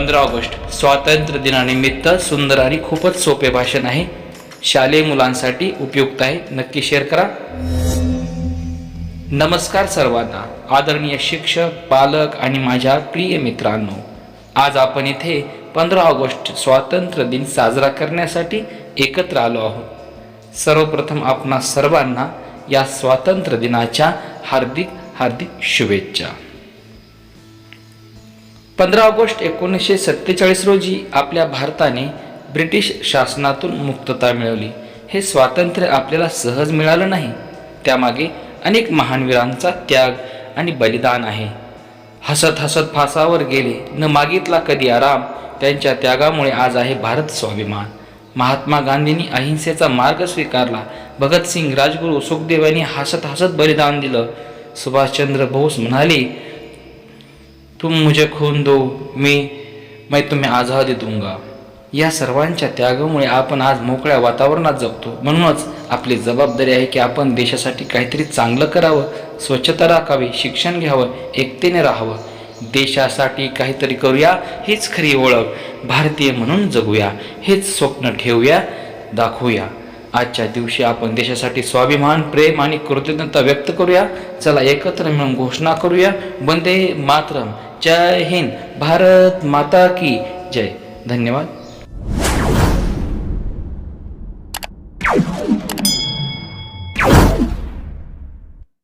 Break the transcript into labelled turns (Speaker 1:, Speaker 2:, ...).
Speaker 1: पंधरा ऑगस्ट स्वातंत्र्य दिनानिमित्त सुंदर आणि खूपच सोपे भाषण आहे. शालेय मुलांसाठी उपयुक्त आहे. नक्की शेअर करा. नमस्कार सर्वांना. आदरणीय शिक्षक पालक आणि माझ्या प्रिय मित्रांनो आज आपण इथे पंधरा ऑगस्ट स्वातंत्र्य दिन साजरा करण्यासाठी एकत्र आलो आहोत. सर्वप्रथम आपणा सर्वांना या स्वातंत्र्य दिनाच्या हार्दिक हार्दिक शुभेच्छा. पंधरा ऑगस्ट एकोणीसशे सत्तेचाळीस रोजी आपल्या भारताने ब्रिटिश शासनातून मुक्तता मिळवली. हे स्वातंत्र्य आपल्याला सहज मिळालं नाही. त्यामागे अनेक महानवीरांचा त्याग आणि बलिदान आहे. हसत हसत फासावर गेले न मागितला कधी आराम त्यांच्या त्यागामुळे आज आहे भारत स्वाभिमान. महात्मा गांधींनी अहिंसेचा मार्ग स्वीकारला. भगतसिंग राजगुरू सुखदेव यांनी हसत हसत बलिदान दिलं. सुभाषचंद्र बोस म्हणाले तुम मुझे खून दो मी मैं तुम्हें आझादी दूंगा. या सर्वांच्या त्यागामुळे आपण आज मोकळ्या वातावरणात जगतो. म्हणूनच आपली जबाबदारी आहे की आपण देशासाठी काहीतरी चांगलं करावं स्वच्छता राखावी शिक्षण घ्यावं एकतेने राहावं. देशासाठी काहीतरी करूया हीच खरी ओळख. भारतीय म्हणून जगूया हेच स्वप्न ठेवूया दाखवूया. आजच्या दिवशी आपण देशासाठी स्वाभिमान प्रेम आणि कृतज्ञता व्यक्त करूया. चला एकत्र मिळून घोषणा करूया. वंदे मातरम. जय हिंद. भारत माता की जय. धन्यवाद.